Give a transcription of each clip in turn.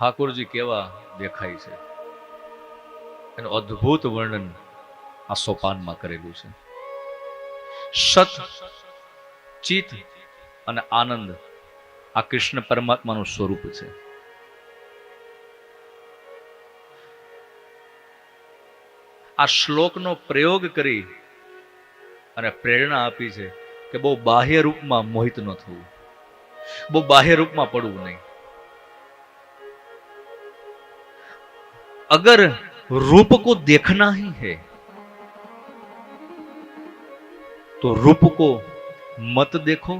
ઠાકોરજી કેવા દેખાય છે? એનું અદ્ભુત વર્ણન આ સોપાનમાં કરેલું છે. સત ચિત અને આનંદ આ કૃષ્ણ પરમાત્માનું સ્વરૂપ છે. આ શ્લોકનો પ્રયોગ કરી અને પ્રેરણા આપી છે કે બહુ બાહ્ય રૂપમાં મોહિત ન થવું. બહુ બાહ્ય રૂપમાં પડવું નહીં. अगर रूप को देखना ही है तो रूप को मत देखो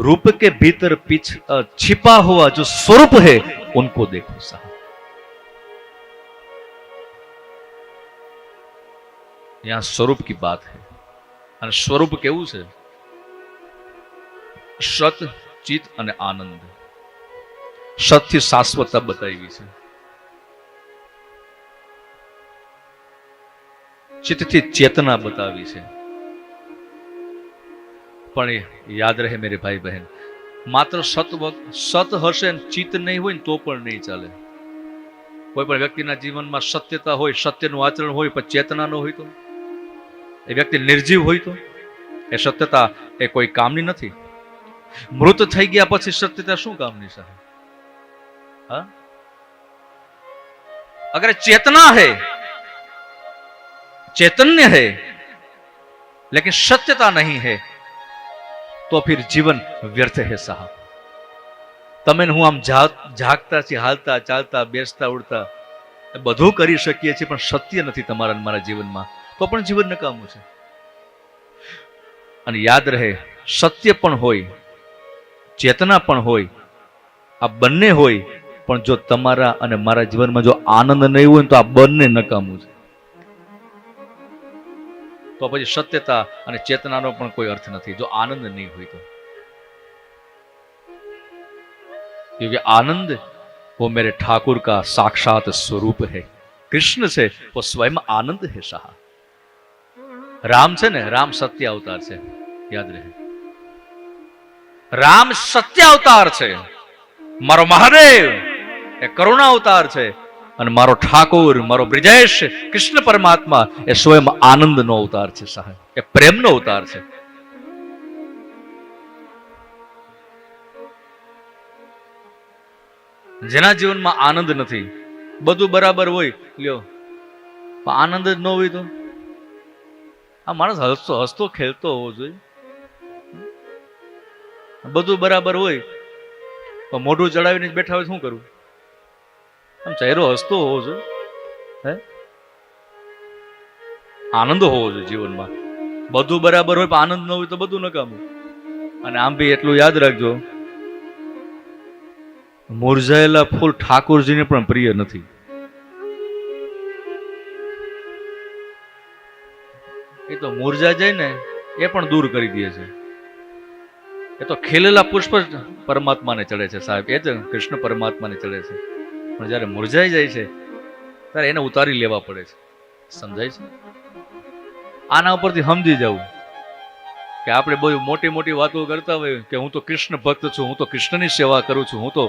रूप के भीतर पीछ अ, छिपा हुआ जो स्वरूप है उनको देखो साहब यहाँ स्वरूप की बात है અને સ્વરૂપ કેવું છે સત ચિત અને આનંદ સતથી શાશ્વતતા બતાવી છે ચિત્તથી ચેતના બતાવી છે. પણ એ યાદ રહે મેરે ભાઈ બહેન, માત્ર સત સત હશે ચિત્ત નહીં હોય ને તો પણ નહીં ચાલે. કોઈ પણ વ્યક્તિના જીવનમાં સત્યતા હોય, સત્યનું આચરણ હોય, પણ ચેતના ન હોય તો? એ વ્યક્તિ નિર્જીવ હોય તો? એ સત્યતા એ કોઈ કામની નથી? મૃત થઈ ગયા પછી સત્યતા શું કામની સાહેબ? હા? અગર ચેતના હૈ चैतन्य है लेकिन सत्यता नहीं है तो फिर जीवन व्यर्थ है साहब તમે ને હું આમ જા- જાગતા છીએ હાલતા ચાલતા બેસતા ઉડતા એ બધું કરી શકીએ છીએ પણ સત્ય નથી તમારા અને મારા જીવનમાં તો પણ જીવન નકામું છે અને યાદ રહે સત્ય પણ હોય ચેતના પણ હોય આ બંને હોય પણ જો તમારા અને મારા જીવનમાં જો આનંદ નહીં હોય ને તો આ બંને નકામું છે તો પછી સત્યતા અને ચેતનાનો પણ કોઈ અર્થ નથી જો આનંદ નહીં હોય તો क्योंकि आनंद वो मेरे ठाकुर का साक्षात स्वरूप है कृष्ण से वो स्वयं आनंद है साहब રામ છે ને રામ સત્ય અવતાર છે યાદ રહે રામ સત્ય અવતાર છે મારો મહાદેવ એ કરુણા અવતાર છે અને મારો ઠાકોર, મારો બ્રિજેશ, કૃષ્ણ પરમાત્મા એ સ્વયં આનંદનો અવતાર છે સાહેબ. એ પ્રેમનો અવતાર છે. જેના જીવનમાં આનંદ નથી. બધું બરાબર હોય, લ્યો. પણ આનંદ જ ન હોય તો? આ માણસ હસતો હસતો ખેલતો હોવો જોઈએ. બધું બરાબર હોય, પણ મોઢું ચડાવીને જ બેઠા હોય શું કરવું? આમ ચહેરો હસતો હોવો જોઈએ, હે? આનંદ હોવો જોઈએ જીવનમાં. બધું બરાબર હોય, પણ આનંદ ન હોય તો બધું નકામું. અને આમ બી એટલું યાદ રાખજો, મુરઝાયેલા ફૂલ ઠાકોરજીને પણ પ્રિય નથી. એ તો મુરઝા જાય ને એ પણ દૂર કરી દે છે. એ તો ખીલેલા પુષ્પ પરમાત્માને ચડે છે સાહેબ. એ જ કૃષ્ણ પરમાત્માને ચડે છે. પણ જ્યારે મુરઝાઈ જાય છે, ત્યારે એને ઉતારી લેવા પડે છે. સમજાય છે? આના ઉપરથી સમજી જવું કે આપણે બહુ મોટી મોટી વાતો કરતા હોય કે હું તો કૃષ્ણ ભક્ત છું, હું તો કૃષ્ણની સેવા કરું છું, હું તો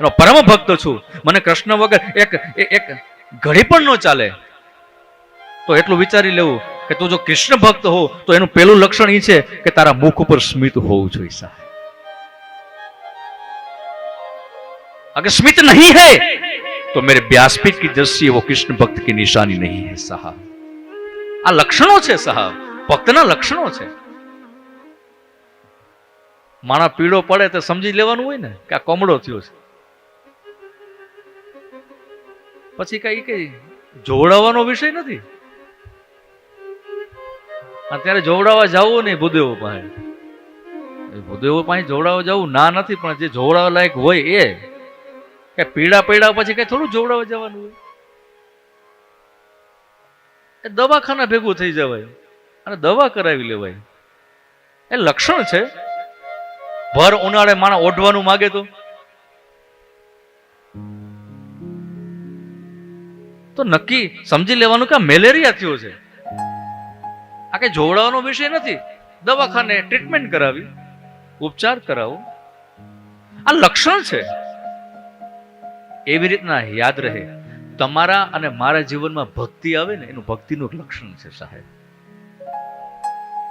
એનો પરમ ભક્ત છું. મને કૃષ્ણ વગર એક એક ઘડી પણ ન ચાલે. તો એટલું વિચારી લેવું કે તું જો કૃષ્ણ ભક્ત હો, તો એનું પહેલું લક્ષણ એ છે કે તારા મુખ ઉપર સ્મિત હોવું જોઈએ अगर स्मित नहीं है तो मेरे व्यासपीठ की दृष्टि वो कृष्ण भक्त की निशानी नहीं है साहब આ લક્ષણો છે સાહબ ભક્તના લક્ષણો છે માણા પીળો પડે તો સમજી લેવાનું હોય ને કે આ કોમડો થયો છે પછી કઈ કઈ જોવડાવવાનો વિષય નથી અત્યારે જોવડાવવા જવું નહીં ભૂદેવો પાસે એ ભૂદેવો પાસે જોવડાવવા જવું ના નથી પણ જે જોવડાવવા લાયક હોય એ કે પીડા પીડા પછી કઈ થોડું જોવડાવવા જવાનું હોય? એ દવાખાના ભેગું થઈ જવાય અને દવા કરાવી લેવાય. એ લક્ષણ છે. ભર ઉનાળે માણા ઓઢવાનું માગે તો. તો નક્કી સમજી લેવાનું કે મેલેરિયા થયો છે. આ કઈ જોવડાવવાનો વિષય નથી. દવાખાને ટ્રીટમેન્ટ કરાવી, ઉપચાર કરાવો. આ લક્ષણ છે. એવી રીતના યાદ રહે. તમારા અને મારા જીવનમાં ભક્તિ આવે ને, એનું ભક્તિનું લક્ષણ છે સાહેબ.